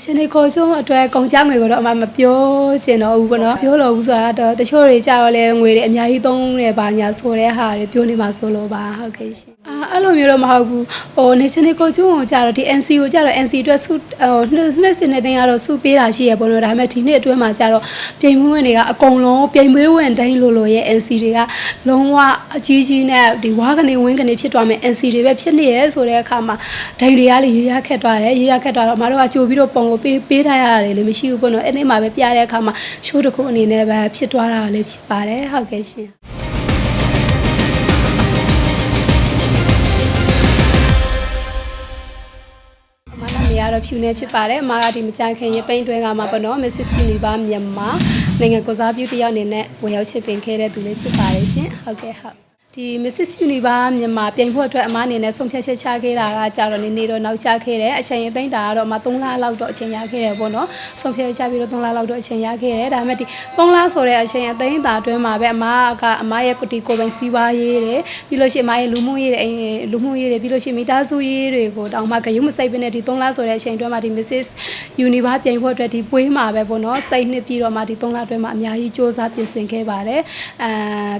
national costume အတွက်ကုန်ကြငွေကိုတော့အမမပြောချင်တော့ဘူးပေါ့နော်ပြောလို့ဘူးဆိုတာတော့တချို့တွေကြတော့လဲငွေတွေအများကြီးသုံးနေပါညာဆိုတဲ့ဟာတွေပြောနေမှာဆိုလို့ပါဟုတ်ကဲ့ရှင်အာအဲ့လိုမျိုးတော့မဟုတ်ဘူးဟို national costume ကိုကြတော့ဒီ NC ကိုကြတော့ NC အတွက်စုဟိုနှစ်နှစ်စနေတိုင်းကတော့စုပေးတာရှိရပေါ့နော်ဒါပေမဲ့ဒီနှစ်အတွင်းမှာကြတော့ပြင်မွေးဝင်တွေကအကုန်လုံးပြင်မွေးဝင်တိုင်းလိုလိုရဲ့ NC တွေကလုံးဝအကြီးကြီးနဲ့ဒီဝါကနေဝင်းကနေဖြစ်သွားမယ် NC တွေပဲဖြစ်နေရဲဆိုတဲ့အခါမှာဒိုင်တွေကလည်းရေရခက်သွားတယ်ရေရခက်သွားတော့အမတို့ကကြိုပြီးတော့ပုံကိုပေးပေးထားရတယ်လေမရှိဘူးပေါ့နော်အဲ့ဒီမှာပဲပြတဲ့အခါမှာရှိုးတစ်ခုအနေနဲ့ပဲဖြစ်သွားတာလည်းဖြစ်ပါတယ်ဟုတ်ကဲ့ရှင်အမနာမည်ကတော့ဖြူနေဖြစ်ပါတယ်အမကဒီမကြခင်ရပိန်တွဲကမှာပေါ့နော် Mrs. Univa မြန်မာနိုင်ငံကိုစားပြုတယောက်အနေနဲ့ဝင်ရောက်ချစ်ပင်ခဲ့တဲ့သူလေးဖြစ်ပါတယ်ရှင်ဟုတ်ကဲ့ဟုတ် ဒီ Mrs. Univa မြန်မာပြင်ဖို့အတွက်အမအနေနဲ့ဆုံးဖြတ်ချက်ချခဲ့တာကကြာတော့နေနေတော့နောက်ကျခဲ့တယ်အချိန်အသိမ့်တာကတော့အမ3လလောက်တော့အချိန်ရခဲ့တယ်ပေါ့နော်ဆုံးဖြတ်ချက်ချပြီးတော့3လလောက်တော့အချိန်ရခဲ့တယ်ဒါပေမဲ့ဒီ3လဆိုတဲ့အချိန်အသိမ့်တာအတွင်းမှာပဲအမကအမရဲ့ကုတီကိုယ်ပိုင်စီးပွားရေးတွေပြီးလို့ရှိရင်အမရဲ့လူမှုရေးတွေအိမ်လူမှုရေးတွေပြီးလို့ရှိရင်မိသားစုရေးတွေကိုတောင်မှဂရုမစိုက်ဘဲနဲ့ဒီ3လဆိုတဲ့အချိန်အတွင်းမှာဒီ Mrs. Univa ပြင်ဖို့အတွက်ဒီပွေးမှာပဲပေါ့နော်စိတ်နှစ်ပြီးတော့မှဒီ3လအတွင်းမှာအများကြီးစ조사ပြင်ဆင်ခဲ့ပါတယ်အာ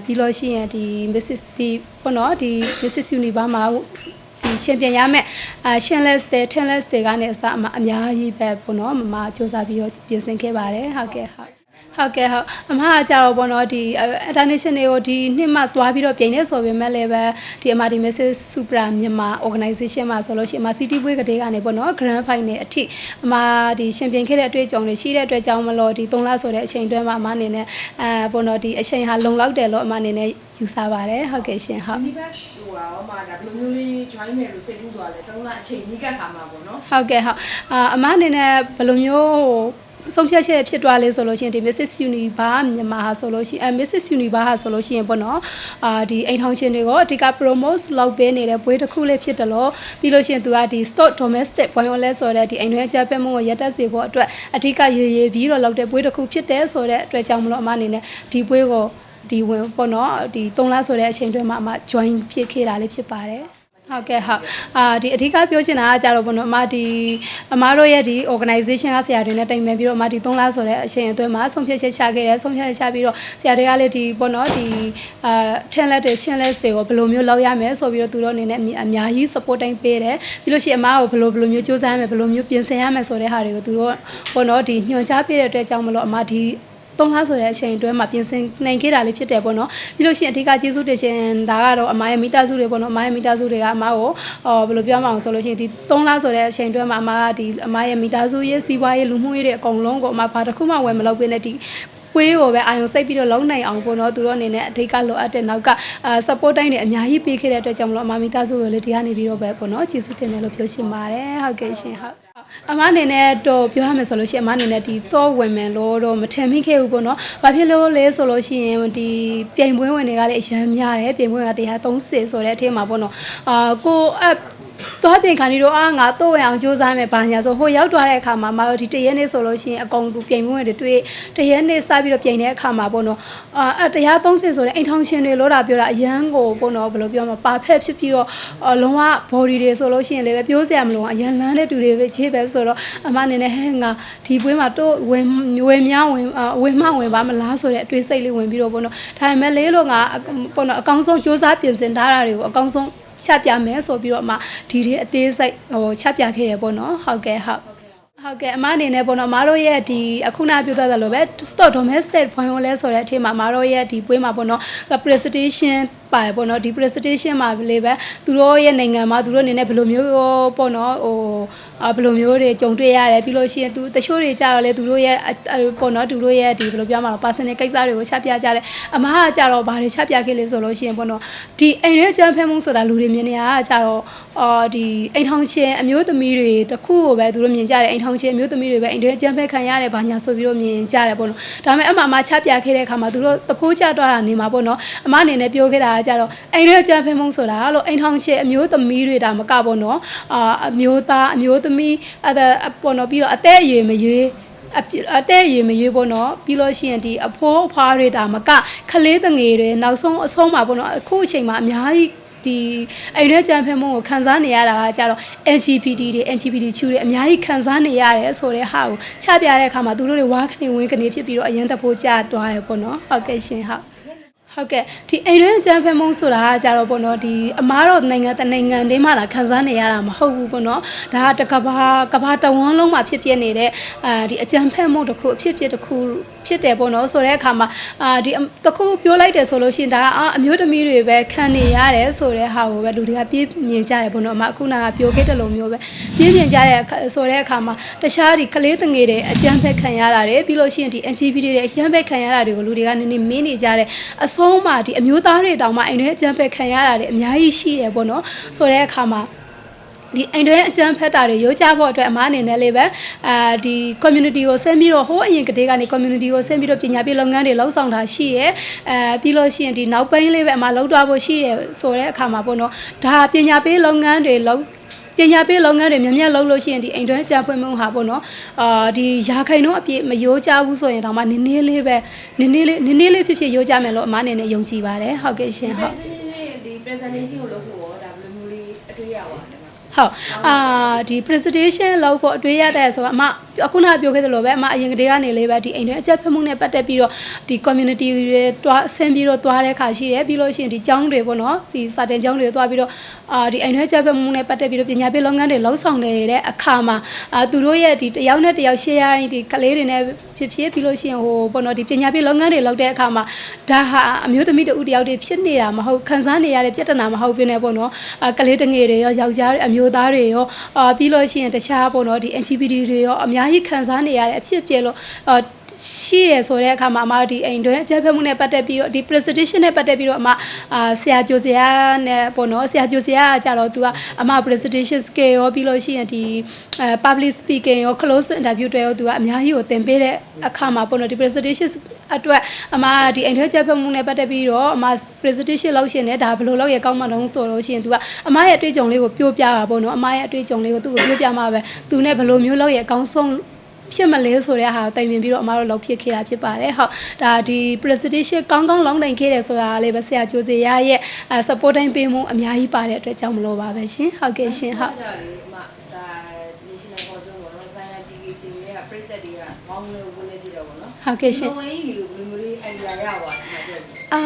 ပြီးလို့ရှိရင်ဒီ Mrs. ဒီပေါ့နော်ဒီ Mrs. Univa မှာဒီရှင်ပြန်ရမယ်အာရှင် less တဲ့ ten less တွေကနေအစအမအများကြီးပဲပေါ့နော်မမစ조사ပြီးတော့ပြင်ဆင်ခဲ့ပါတယ်ဟုတ်ကဲ့ဟုတ် ဟုတ်ကဲ့ဟုတ်အမကကြတော့ပေါ့နော်ဒီ international ကိုဒီနှစ်မှသွားပြီးတော့ပြင်နေဆိုပေမဲ့လည်းပဲဒီအမဒီ Mrs. Supra မြန်မာ organization မှာဆိုလို့ရှိရင်အမ city ပွဲကလေးကနေပေါ့နော် grand final အထိအမဒီရှင်ပြင်ခဲ့တဲ့အတွေ့အကြုံတွေရှိတဲ့အတွက်ကြောင့်မလို့ဒီ3လဆိုတဲ့အချိန်တွဲမှာအမအနေနဲ့အဲပေါ့နော်ဒီအချိန်ဟာလုံလောက်တယ်လို့အမအနေနဲ့ယူဆပါတယ်ဟုတ်ကဲ့ရှင်ဟုတ်ဒီဘက်ဟိုတော့မှဒါဘယ်လိုမျိုးလေး join မယ်လို့စိတ်ကူးသွားလဲတုံးလအချိန်ကြီးကတ်ခါမှာပေါ့နော်ဟုတ်ကဲ့ဟုတ်အာအမအနေနဲ့ဘယ်လိုမျိုးဟို ဆုံးဖြတ်ချက်ဖြစ်သွားလဲဆိုလို့ရှိရင်ဒီ Mrs. Univa မြန်မာဟာဆိုလို့ရှိရင်အဲ Mrs. Univa ဟာဆိုလို့ရှိရင်ပေါ့နော်အာဒီအိမ်ထောင်ရှင်တွေကိုအဓိက promote လုပ်ပေးနေတဲ့ပွဲတစ်ခုလေးဖြစ်တယ်လို့ပြီးလို့ရှိရင်သူကဒီ stock domestic violence ဆိုတဲ့ဒီအိမ်တွင်းအကြမ်းဖက်မှုကိုရပ်တန့်စေဖို့အတွက်အဓိကရွေရွေပြီးတော့လုပ်တဲ့ပွဲတစ်ခုဖြစ်တယ်ဆိုတဲ့အတွက်ကြောင့်မလို့အမအနေနဲ့ဒီပွဲကိုဒီဝင်ပေါ့နော်ဒီ3လဆိုတဲ့အချိန်တွင်းမှာအမ join ဖြစ်ခဲ့တာလေးဖြစ်ပါတယ် ဟုတ်ကဲ့ဟုတ်အာဒီအဓိကပြောချင်တာကကြတော့ဘုံတော့အမဒီအမတို့ရဲ့ဒီ organization ကဆရာတွေနဲ့တိုင်ပင်ပြီးတော့အမဒီ3လဆိုတဲ့အချိန်အတွင်းမှာဆုံးဖြတ်ချက်ချခဲ့တယ်ဆုံးဖြတ်ချက်ချပြီးတော့ဆရာတွေကလည်းဒီပေါ့နော်ဒီအာ10 let တွေ10 let တွေကိုဘယ်လိုမျိုးလောက်ရမယ်ဆိုပြီးတော့သူတို့အနေနဲ့အများကြီး supporting ပေးတယ်ပြီးလို့ရှိရင်အမကိုဘယ်လိုဘယ်လိုမျိုးစူးစမ်းရမယ်ဘယ်လိုမျိုးပြင်ဆင်ရမယ်ဆိုတဲ့ဟာတွေကိုသူတို့ပေါ့နော်ဒီညွှန်ကြားပေးတဲ့အတွက်ကြောင့်မလို့အမဒီ သုံးလားဆိုတဲ့အချိန်အတွင်းမှာပြင်ဆင်နိုင်ခဲ့တာလေးဖြစ်တယ်ပေါ့နော်ပြီးလို့ရှိရင်အဓိကကျေးဇူးတင်ရှင်ဒါကတော့အမရဲ့မိသားစုတွေပေါ့နော်အမရဲ့မိသားစုတွေကအမကိုအော်ဘယ်လိုပြောမအောင်ဆိုလို့ရှိရင်ဒီသုံးလားဆိုတဲ့အချိန်အတွင်းမှာအမကဒီအမရဲ့မိသားစုရေးစီးပွားရေးလူမှုရေးတွေအကုန်လုံးကိုအမဘာတစ်ခုမှဝယ်မလုပ်ပေးနဲ့ဒီကွေးကိုပဲအာယုံစိတ်ပြီးတော့လုံးနိုင်အောင်ပေါ့နော်သူတို့အနေနဲ့အဓိကလိုအပ်တဲ့နောက်ကအာ support တိုင်းတွေအများကြီးပေးခဲ့တဲ့အတွက်ကြောင့်မလို့အမမိသားစုကိုလည်းဒီကနေပြီးတော့ပဲပေါ့နော်ကျေးဇူးတင်တယ်လို့ပြောချင်ပါတယ်ဟုတ်ကဲ့ရှင်ဟုတ် အမအနေနဲ့တော့ပြောရမယ်ဆိုလို့ရှိရင်အမအနေနဲ့ဒီတော့ဝင်မယ်လို့တော့မထင်မိခဲ့ဘူးပေါ့နော်။ဘာဖြစ်လို့လဲဆိုလို့ရှိရင်ဒီပြိုင်ပွဲဝင်တွေကလည်းအရန်များတယ်ပြိုင်ပွဲက130ဆိုတဲ့အထက်မှာပေါ့နော်။အာကိုအပ် သွားပြင်ခါနေတော့အာငါတော့ဝင်အောင်စူးစမ်းမယ်ဘာညာဆိုဟိုရောက်သွားတဲ့အခါမှာမတို့ဒီတရက်နေ့ဆိုလို့ရှိရင်အကုန်ပြိုင်ပွဲဝင်တွေတွေ့တရက်နေ့စပြီးတော့ပြိုင်တဲ့အခါမှာပေါ့နော်အာအ130ဆိုတဲ့အိမ်ထောင်ရှင်တွေလို့တာပြောတာအရန်ကိုပေါ့နော်ဘယ်လိုပြောမလဲပါဖက်ဖြစ်ပြီးတော့အလုံးဝ body တွေဆိုလို့ရှိရင်လည်းပဲပြောစရာမလိုအရန်လန်းတဲ့တူတွေပဲခြေပဲဆိုတော့အမအနေနဲ့ဟဲ့ငါဒီပွဲမှာတော့ဝင်ဝင်များဝင်ဝင်မဝင်ပါမလားဆိုတဲ့အတွေးစိတ်လေးဝင်ပြီးတော့ပေါ့နော်ဒါပေမဲ့လေးလို့ငါပေါ့နော်အကောင်းဆုံးစူးစမ်းပြင်ဆင်ထားတာတွေကိုအကောင်းဆုံး ချပြမယ်ဆိုပြီးတော့အမဒီဒီအသေးစိတ်ဟိုချပြခဲ့ရပေါ့နော်ဟုတ်ကဲ့ဟုတ်ဟုတ်ကဲ့အမအနေနဲ့ပေါ့နော်အမတို့ရဲ့ဒီအခုနပြောသလိုပဲ stock domestic ဘွန်ရောလဲဆိုတဲ့အထက်မှာအမတို့ရဲ့ဒီပွဲမှာပေါ့နော် presentation ပါတယ်ပေါ့နော်ဒီ presentation မှာလေပဲသူတို့ရဲ့နိုင်ငံမှာသူတို့အနေနဲ့ဘယ်လိုမျိုးပေါ့နော်ဟိုဘယ်လိုမျိုးတွေကြုံတွေ့ရတယ်ပြီးလို့ရှိရင်သူတချို့တွေကြတော့လေသူတို့ရဲ့ပေါ့နော်သူတို့ရဲ့ဒီဘယ်လိုပြောမှာလဲ personal ကိစ္စတွေကိုချပြကြတယ်အမကကြတော့ဘာတွေချပြခဲ့လဲဆိုလို့ရှိရင်ပေါ့နော်ဒီအိမ်ရဲ့ကြမ်းဖက်မှုဆိုတာလူတွေမြင်နေရတာကြတော့အော်ဒီအိမ်ထောင်ရှင်အမျိုးသမီးတွေတခုကိုပဲသူတို့မြင်ကြတယ်အိမ်ထောင်ရှင်အမျိုးသမီးတွေပဲအိမ်ရဲ့ကြမ်းဖက်ခံရတယ်ဘာညာဆိုပြီးတော့မြင်ကြတယ်ပေါ့နော်ဒါပေမဲ့အမအမချပြခဲ့တဲ့အခါမှာသူတို့တဖိုးကြတော့တာနေမှာပေါ့နော်အမအနေနဲ့ပြောခဲ့တာကကြတော့အိမ်ရဲ့ကြမ်းဖက်မှုဆိုတာလို့အိမ်ထောင်ရှင်အမျိုးသမီးတွေဒါမကပေါ့နော်အာအမျိုးသားအမျိုးသမီးအဲ့ဒါပေါ့နော်ပြီးတော့အသက်အရွယ်မရွေးအအတဲ့ရေမရွေးပေါ့နော်ပြီးလို့ရှိရင်ဒီအဖိုးအဖွားတွေဒါမကခလေးတငယ်တွေနောက်ဆုံးအဆုံးမှာပေါ့နော်အခုအချိန်မှာအများကြီးဒီအိမ်ထဲကြံဖက်မှုကိုခံစားနေရတာကကြတော့ LGBT တွေ LGBT ချူတွေအများကြီးခံစားနေရတယ်ဆိုတဲ့ဟာကိုချပြတဲ့အခါမှာသူတို့တွေဝါကနေဝင်းကနေဖြစ်ပြီးတော့အရင်တဖို့ကြသွားရပေါ့နော်ဟုတ်ကဲ့ရှင်ဟုတ် ဟုတ်ကဲ့ဒီအိမ်တွင်းအကြမ်းဖက်မှုဆိုတာကကြတော့ပေါ့နော်ဒီအမားတော့နိုင်ငံတနိုင်ငံတည်းမှလာခံစားနေရတာမဟုတ်ဘူးပေါ့နော်ဒါကတကဘာကဘာတဝန်းလုံးမှာဖြစ်ပြနေတဲ့အာဒီအကြမ်းဖက်မှုတစ်ခုအဖြစ်ဖြစ်တစ်ခုဖြစ်တယ်ပေါ့နော်ဆိုတဲ့အခါမှာအာဒီတစ်ခုပြောလိုက်တယ်ဆိုလို့ရှိရင်ဒါကအမျိုးသမီးတွေပဲခံနေရတယ်ဆိုတဲ့ဟာကိုပဲလူတွေကပြေးမြင်ကြတယ်ပေါ့နော်အမအခုနကပြောခဲ့တဲ့လိုမျိုးပဲပြေးမြင်ကြတဲ့အခါဆိုတဲ့အခါမှာတခြားဒီကလေးတငယ်တွေအကြမ်းဖက်ခံရတာတွေပြီးလို့ရှိရင်ဒီ LGBT တွေအကြမ်းဖက်ခံရတာတွေကိုလူတွေကနည်းနည်းမင်းနေကြတယ်အဆုံးမှာဒီအမျိုးသားတွေတောင်မှအိမ်ထဲအကြမ်းဖက်ခံရတာတွေအများကြီးရှိတယ်ပေါ့နော်ဆိုတဲ့အခါမှာ ဒီအိမ်တွဲအကြမ်းဖက်တာတွေရိုးကြဖို့အတွက်အမားအနေနဲ့လေးပဲအာဒီ community ကိုဆင်းပြီးတော့ဟိုးအရင်ကတည်းကနေ community ကိုဆင်းပြီးတော့ပညာပေးလုပ်ငန်းတွေလှုပ်ဆောင်တာရှိရဲအဲပြီးလို့ရှိရင်ဒီနောက်ပိုင်းလေးပဲအမားလှုပ်တော့ဖို့ရှိရဲဆိုတဲ့အခါမှာပေါ့နော်ဒါပညာပေးလုပ်ငန်းတွေလှုပ်ပညာပေးလုပ်ငန်းတွေများများလုပ်လို့ရှိရင်ဒီအိမ်တွဲကြံဖွင့်မှုဟာပေါ့နော်အာဒီရာခိုင်နှုန်းအပြည့်မရိုးကြဘူးဆိုရင်တော့မှနည်းနည်းလေးပဲနည်းနည်းလေးနည်းနည်းလေးဖြစ်ဖြစ်ရိုးကြမယ်လို့အမားအနေနဲ့ယုံကြည်ပါတယ်ဟုတ်ကဲ့ရှင်ဟုတ်ဒီ presentation ကိုလုပ်ဖို့ရောဒါဘယ်လိုမျိုးလေးအတွေ့ရပါလဲ ဟုတ်အာဒီ presentation လောက်ဖို့အတွေ့ရတဲ့ဆိုတော့အမအခုနကပြောခဲ့သလိုပဲအမအရင်ကတည်းကနေလေးပဲဒီအိမ်တွင်းအချက်ဖက်မှုနဲ့ပတ်သက်ပြီးတော့ဒီ community တွေတွားဆင်းပြီးတော့တွားတဲ့ခါရှိတယ်ပြီးလို့ရှိရင်ဒီကျောင်းတွေပေါ့နော်ဒီစာတင်ကျောင်းတွေတွားပြီးတော့အာဒီအိမ်တွင်းအချက်ဖက်မှုနဲ့ပတ်သက်ပြီးတော့ပညာပေးလုပ်ငန်းတွေလှုပ်ဆောင်နေတဲ့အခါမှာအာသူတို့ရဲ့ဒီတယောက်နဲ့တယောက် share ရင်းဒီကလေးတွေနဲ့ဖြစ်ဖြစ်ပြီးလို့ရှိရင်ဟိုပေါ့နော်ဒီပညာပေးလုပ်ငန်းတွေလုပ်တဲ့အခါမှာဒါဟာအမျိုးသမီးတဦးတယောက်တွေဖြစ်နေတာမဟုတ်ခံစားနေရတဲ့ပြဿနာမဟုတ်ဘဲနဲ့ပေါ့နော်အာကလေးတငယ်တွေရောယောက်ျားတွေအမျိုးသားတွေရောအာပြီးလို့ရှိရင်တခြားပေါ့နော်ဒီ LGBT တွေရောအများကြီးခံစားနေရတဲ့အဖြစ်အပျက်လို့အာရှိရဆိုတဲ့အခါမှာအမဒီအိမ်တွင်အကြက်ဖက်မှုနဲ့ပတ်သက်ပြီးတော့ဒီ presentation နဲ့ပတ်သက်ပြီးတော့အမအာဆရာဂျိုဆရာနဲ့ပေါ့နော်ဆရာဂျိုဆရာကကြတော့သူကအမ presentation skill ရောပြီးလို့ရှိရင်ဒီအဲ public speaking ရော close interview တွေရောသူကအများကြီးကိုသင်ပေးတဲ့အခါမှာပေါ့နော်ဒီ presentation အတွက်အမဒီအိမ်ထွေးချက်ဖက်မှုနဲ့ပတ်သက်ပြီးတော့အမ presentation လုပ်ရှင်နဲ့ဒါဘယ်လိုလုပ်ရကောင်းမှတော့ဆိုလို့ရှိရင်သူကအမရဲ့အတွေ့အကြုံလေးကိုပြောပြတာပေါ့နော်အမရဲ့အတွေ့အကြုံလေးကိုသူ့ကိုပြောပြမှာပဲသူနဲ့ဘယ်လိုမျိုးလုပ်ရအကောင်းဆုံးဖြစ်မလဲဆိုတဲ့ဟာတိုင်ပင်ပြီးတော့အမတို့လောက်ဖြစ်ခဲ့တာဖြစ်ပါတယ်ဟုတ်ဒါဒီ presentation ကောင်းကောင်းလောင်းနိုင်ခဲ့တယ်ဆိုတာလေးပဲဆရာကျိုးစေရရဲ့ support တိုင်းပေးမှုအများကြီးပါတဲ့အတွက်ကြောင့်မလို့ပါပဲရှင်ဟုတ်ကဲ့ရှင်ဟုတ်ဒါလေအမ ဒါ national culture ပေါ့နော်ဆိုင်ရာ TV တင်တွေကပြည့်သက်တွေကမောင်းလို့ဝင်နေကြတော့ပေါ့နော်ဟုတ်ကဲ့ရှင်ဒီလိုလေးကိုဘယ်လိုမျိုးလေး idea ရပါတယ်မပြောဘူးအာ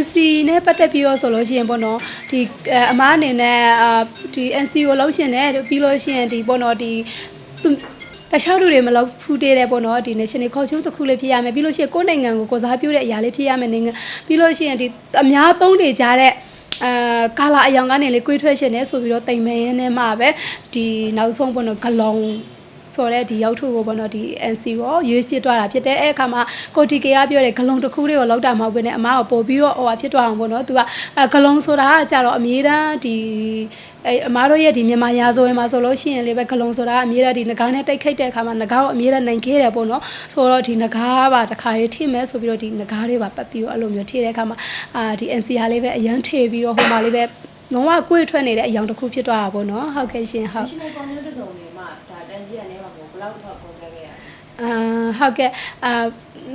NC နဲ့ပတ်သက်ပြီးတော့ဆိုလို့ရှိရင်ပေါ့နော်ဒီအဲအမားအနေနဲ့အာဒီ NC ကိုလောက်ရှင်တယ်ပြီးလို့ရှိရင်ဒီပေါ့နော်ဒီသူတခြားလူတွေမလောက်ဖူးသေးတယ်ပေါ့နော်ဒီ national culture တစ်ခုလေးဖြစ်ရမယ်ပြီးလို့ရှိရင်ကိုယ့်နိုင်ငံကိုကိုယ်စားပြုတဲ့အရာလေးဖြစ်ရမယ်နိုင်ငံပြီးလို့ရှိရင်ဒီအများသုံးနေကြတဲ့အာကာလာအယောင်ကနေလေကွေးထွက်ရှင်နေဆိုပြီးတော့တိမ်မဲရင်းနဲ့မှပဲဒီနောက်ဆုံးပေါ့နော်ဂလုံ ဆိုတော့ဒီရောက်ထုကိုပေါ့နော်ဒီ NC ကိုရွေးဖြစ်သွားတာဖြစ်တယ်အဲ့အခါမှာကိုတီကေကပြောတယ်ဂလုံတစ်ခုလေးကိုလောက်တာမဟုတ်ဘဲနဲ့အမားကိုပို့ပြီးတော့ဟိုဟာဖြစ်သွားအောင်ပေါ့နော်သူကဂလုံဆိုတာကကြတော့အမြဲတမ်းဒီအဲအမားတို့ရဲ့ဒီမြန်မာရာဇဝင်မှာဆိုလို့ရှိရင်လေပဲဂလုံဆိုတာကအမြဲတမ်းဒီငကားနဲ့တိုက်ခိုက်တဲ့အခါမှာငကားကိုအမြဲတမ်းနိုင်ခဲ့တယ်ပေါ့နော်ဆိုတော့ဒီငကားပါတစ်ခါရေးထိမယ်ဆိုပြီးတော့ဒီငကားတွေပါပတ်ပြီးတော့အဲ့လိုမျိုးထိတဲ့အခါမှာအာဒီ NC ဟာလေးပဲအရန်ထေပြီးတော့ဟိုမှာလေးပဲလုံးဝကိုယ်ထွက်နေတဲ့အယောင်တစ်ခုဖြစ်သွားတာပေါ့နော်ဟုတ်ကဲ့ရှင်ဟုတ် national culture တစ်စုံနေမှာဒါတန်ကြီးကနေမှာပေါ့ဘယ်လောက်တော့ပုံပြခဲ့ရလဲ အာဟုတ်ကဲ့အာ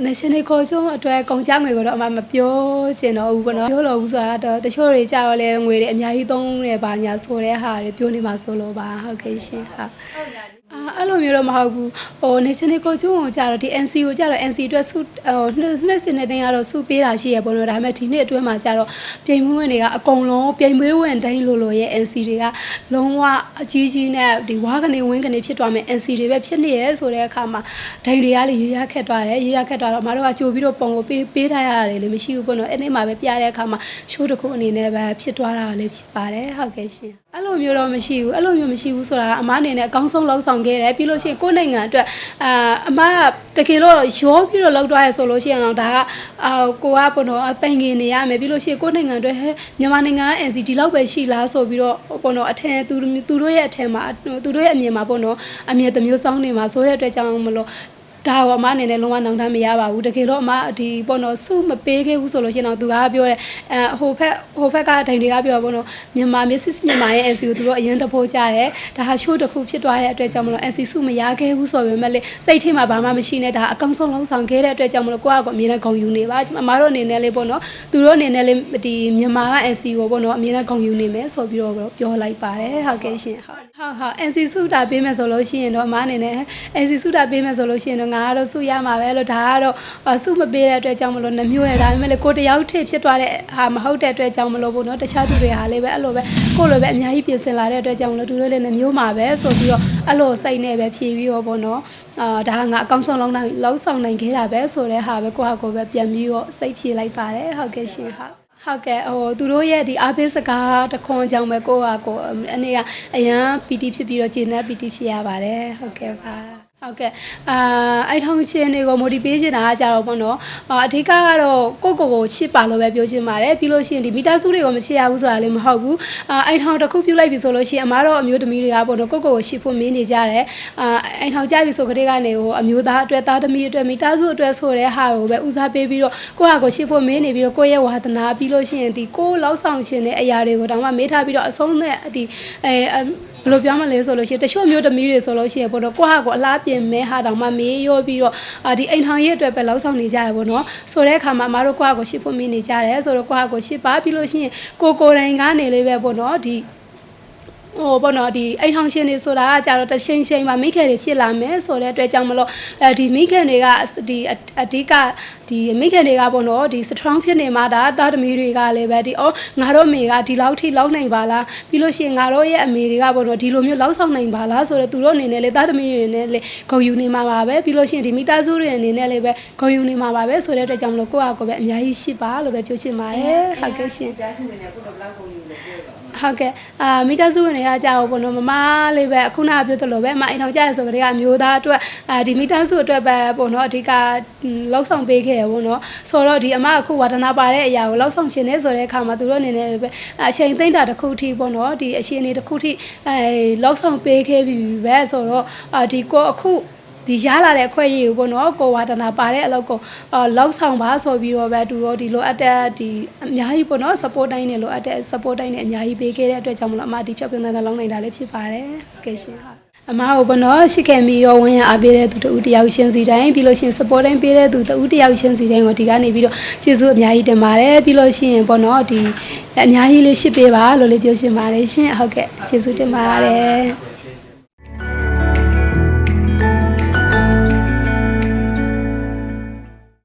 national culture အတွက်ကုန်ကြငွေကိုတော့အမှမပြောချင်တော့ဘူးပေါ့နော်ပြောလို့ဘူးဆိုတာတော့တချို့တွေကြတော့လဲငွေတွေအများကြီးသုံးနေပါညာဆိုတဲ့ဟာတွေပြောနေမှာဆိုလို့ပါဟုတ်ကဲ့ရှင်ဟုတ်ဟုတ်လား အာအဲ့လိုမျိုးတော့မဟုတ်ဘူးဟို national culture ကိုကြတော့ဒီ NC ကိုကြတော့ NC အတွက်စုဟိုနှစ်နှစ်စင်တဲ့တင်ကတော့စုပေးတာရှိရပေါ့နော်ဒါပေမဲ့ဒီနှစ်အတွင်းမှာကြတော့ပြိမ်မွေးဝင်တွေကအကုန်လုံးပြိမ်မွေးဝင်တိုင်းလိုလိုရဲ့ NC တွေကလုံးဝအကြီးကြီးနဲ့ဒီဝါကနေဝင်းကနေဖြစ်သွားမယ် NC တွေပဲဖြစ်နေရဲဆိုတဲ့အခါမှာဒိုင်တွေကလည်းရေရခက်သွားတယ်ရေရခက်သွားတော့မတို့ကကြိုပြီးတော့ပုံကိုပေးပေးထားရတယ်လေမရှိဘူးပေါ့နော်အဲ့ဒီမှာပဲပြတဲ့အခါမှာ show တစ်ခုအနေနဲ့ပဲဖြစ်သွားတာလည်းဖြစ်ပါတယ်ဟုတ်ကဲ့ရှင် အဲ့လိုမျိုးတော့မရှိဘူးအဲ့လိုမျိုးမရှိဘူးဆိုတာကအမအနေနဲ့အကောင်းဆုံးလောက်ဆောင်ခဲ့တယ်ပြီးလို့ရှိရင်ကိုယ့်နိုင်ငံအတွက်အာအမကတကယ်လို့ရောပြီးတော့လောက်သွားရဆိုလို့ရှိရင်တော့ဒါကအာကိုကပေါ့နော်အသိငင်နေရမယ်ပြီးလို့ရှိရင်ကိုယ့်နိုင်ငံအတွက်ဟဲ့မြန်မာနိုင်ငံက NCD လောက်ပဲရှိလားဆိုပြီးတော့ပေါ့နော်အထင်သူသူတို့ရဲ့အထင်မှာသူတို့ရဲ့အမြင်မှာပေါ့နော်အမြင်တစ်မျိုးစောင်းနေမှာဆိုတဲ့အတွက်ကြောင့်မလို့ ဒါကိုအမအနေနဲ့လုံးဝနောင်တမ်းမရပါဘူးတကယ်တော့အမဒီပေါ့နော်စုမပေးခဲ့ဘူးဆိုလို့ရှိရင်တော့သူကပြောတယ်အဲဟိုဖက်ဟိုဖက်ကဒိုင်တွေကပြောပေါ့နော်မြန်မာ Mrs မြန်မာရဲ့ NC ကိုသူတို့အရင်တဖို့ကြတယ်ဒါဟာ show တစ်ခုဖြစ်သွားတဲ့အတွက်ကြောင့်မလို့ NC စုမရခဲ့ဘူးဆိုပေမဲ့လေစိတ်ထဲမှာဘာမှမရှိနဲ့ဒါအကောင်းဆုံးလုံးဆောင်ခဲ့တဲ့အတွက်ကြောင့်မလို့ကိုယ့်အကောအမြဲတမ်းဂုဏ်ယူနေပါအမတို့အနေနဲ့လေပေါ့နော်သူတို့အနေနဲ့လေဒီမြန်မာက NC ကိုပေါ့နော်အမြဲတမ်းဂုဏ်ယူနေမယ်ဆိုပြီးတော့ပြောလိုက်ပါတယ်ဟုတ်ကဲ့ရှင်ဟုတ် ဟုတ်ဟုတ် NC စုတာပေးမယ်ဆိုလို့ရှိရင်တော့အမအနေနဲ့ NC စုတာပေးမယ်ဆိုလို့ရှိရင်တော့ငါကတော့စုရမှာပဲလို့ဒါကတော့စုမပေးတဲ့အတွက်ကြောင့်မလို့နှမျိုးရဒါပေမဲ့လေကိုတယောက်ထိဖြစ်သွားတဲ့ဟာမဟုတ်တဲ့အတွက်ကြောင့်မလို့ပေါ့နော်တခြားသူတွေဟာလည်းပဲအဲ့လိုပဲကိုလိုပဲအများကြီးပြင်ဆင်လာတဲ့အတွက်ကြောင့်မလို့သူတို့လည်းနှမျိုးမှာပဲဆိုပြီးတော့အဲ့လိုစိတ်နဲ့ပဲဖြည်ပြီးတော့ပေါ့နော်အာဒါကငါအကောင်းဆုံးလုံးနိုင်လောက်ဆောင်နိုင်ခဲ့တာပဲဆိုတဲ့ဟာပဲကိုယ့်ဟာကိုယ်ပဲပြန်ပြီးတော့စိတ်ဖြည်လိုက်ပါတယ်ဟုတ်ကဲ့ရှင်ဟုတ် ဟုတ်ကဲ့ဟိုသူတို့ရဲ့ဒီအားပေးစကားတခွန်ကြောင့်ပဲကိုယ့်ဟာကိုယ်အနေကအရန်ပီတီဖြစ်ပြီးတော့ဂျင်းနဲ့ပီတီဖြစ်ရပါတယ်ဟုတ်ကဲ့ပါ ဟုတ်ကဲ့အာအဲ့ထောင်ချင်းတွေကို motivate ချင်တာကကြတော့ပေါ့နော်အာအဓိကကတော့ကိုယ့်ကိုယ်ကိုချစ်ပါလို့ပဲပြောချင်ပါတယ်ပြီးလို့ရှိရင်ဒီမီတာစုတွေကိုမချစ်ရဘူးဆိုတာလည်းမဟုတ်ဘူးအာအဲ့ထောင်တစ်ခုပြုတ်လိုက်ပြီဆိုလို့ရှိရင်အမားတော့အမျိုးသမီးတွေကပေါ့နော်ကိုယ့်ကိုယ်ကိုချစ်ဖို့မင်းနေကြတယ်အာအဲ့ထောင်ကြပြီဆိုကြတဲ့ကနေဟိုအမျိုးသားအတွက်သားသမီးအတွက်မီတာစုအတွက်ဆိုတဲ့ဟာကိုပဲဦးစားပေးပြီးတော့ကိုယ့်ဟာကိုချစ်ဖို့မင်းနေပြီးတော့ကိုယ့်ရဲ့ဝါသနာပြီးလို့ရှိရင်ဒီကိုယ်လောက်ဆောင်ရှင်တဲ့အရာတွေကိုတောင်မှမေးထားပြီးတော့အဆုံးနဲ့ဒီအဲ ဘယ်လိုပြောမလဲဆိုလို့ရှိရင်တချို့မျိုးသမီးတွေဆိုလို့ရှိရင်ပေါ့နော်ကိုယ့်ဟာကိုအလားပြင်မဲဟာတောင်မှမေးရောပြီးတော့အာဒီအိမ်ထောင်ရဲ့အတွက်ပဲလောက်ဆောင်နေကြရပေါ့နော်ဆိုတဲ့အခါမှာအမတို့ကိုယ့်ဟာကိုရှစ်ဖို့မေးနေကြတယ်ဆိုတော့ကိုယ့်ဟာကိုရှစ်ပါပြီးလို့ရှိရင်ကိုကိုယ်တိုင်ကနေလေးပဲပေါ့နော်ဒီ ဟိုပေါ့နော်ဒီအိမ်ထောင်ရှင်တွေဆိုတာကကြတော့တချိန်ချိန်မှာမိခင်တွေဖြစ်လာမယ်ဆိုတဲ့အတွက်ကြောင့်မလို့အဲဒီမိခင်တွေကဒီအဓိကဒီမိခင်တွေကပေါ့နော်ဒီ strong ဖြစ်နေမှာဒါတာသမီးတွေကလည်းပဲဒီအော်ငါတို့မေကဒီလောက်ထိလောက်နိုင်ပါလားပြီးလို့ရှိရင်ငါတို့ရဲ့အမေတွေကပေါ့နော်ဒီလိုမျိုးလောက်ဆောင်နိုင်ပါလားဆိုတော့သူတို့အနေနဲ့လေတာသမီးတွေနဲ့လေဂုံယူနေမှာပါပဲပြီးလို့ရှိရင်ဒီမိသားစုတွေအနေနဲ့လည်းပဲဂုံယူနေမှာပါပဲဆိုတဲ့အတွက်ကြောင့်မလို့ကိုယ့်အကိုပဲအများကြီးရှိပါလို့ပဲပြောချင်ပါတယ်ဟုတ်ကဲ့ရှင်ဒါဆိုရင်လည်းကိုတော့ဘလောက်ကုန်ယူလို့ပြောပါမယ် ဟုတ်ကဲ့အာမိသားစုဝင်တွေကကြာတော့ဘုံတော့မမလေးပဲအခုနကပြောသလိုပဲအမအိမ်ထောင်ကြရဆိုကြတဲ့ကအမျိုးသားအတွက်အာဒီမိသားစုအတွက်ပဲဘုံတော့အဓိကလောက်ဆောင်ပေးခဲ့ရဘုံတော့ဆိုတော့ဒီအမအခုဝါဒနာပါတဲ့အရာကိုလောက်ဆောင်ရှင်နေဆိုတဲ့အခါမှာသူတို့အနေနဲ့ပဲအချိန်သိမ့်တာတစ်ခုထိဘုံတော့ဒီအရှင်နေတစ်ခုထိအဲလောက်ဆောင်ပေးခဲ့ပြီပဲဆိုတော့အာဒီကိုအခု ဒီရလာတဲ့အခွင့်အရေးကိုပေါ့နော်ကိုဝါဒနာပါတဲ့အလုပ်ကိုအော်လောက်ဆောင်ပါဆိုပြီးတော့ပဲသူတို့ဒီလိုအပ်တဲ့ဒီအများကြီးပေါ့နော် support တိုင်းနဲ့လိုအပ်တဲ့ support တိုင်းနဲ့အများကြီးပေးခဲ့တဲ့အတွက်ကြောင့်မလို့အမဒီဖြောက်ပြနေတာလောင်းနိုင်တာလည်းဖြစ်ပါတယ်ကဲရှင်ဟုတ်အမကိုပေါ့နော်ရှိခဲ့ပြီးတော့ဝင်ရအားပေးတဲ့သူတူတယောက်ချင်းစီတိုင်းပြီးလို့ရှိရင် support တိုင်းပေးတဲ့သူတူတယောက်ချင်းစီတိုင်းကိုဒီကနေပြီးတော့ကျေးဇူးအများကြီးတင်ပါတယ်ပြီးလို့ရှိရင်ပေါ့နော်ဒီအများကြီးလေးရှစ်ပေးပါလို့လေးပြောချင်ပါတယ်ရှင်ဟုတ်ကဲ့ကျေးဇူးတင်ပါတယ်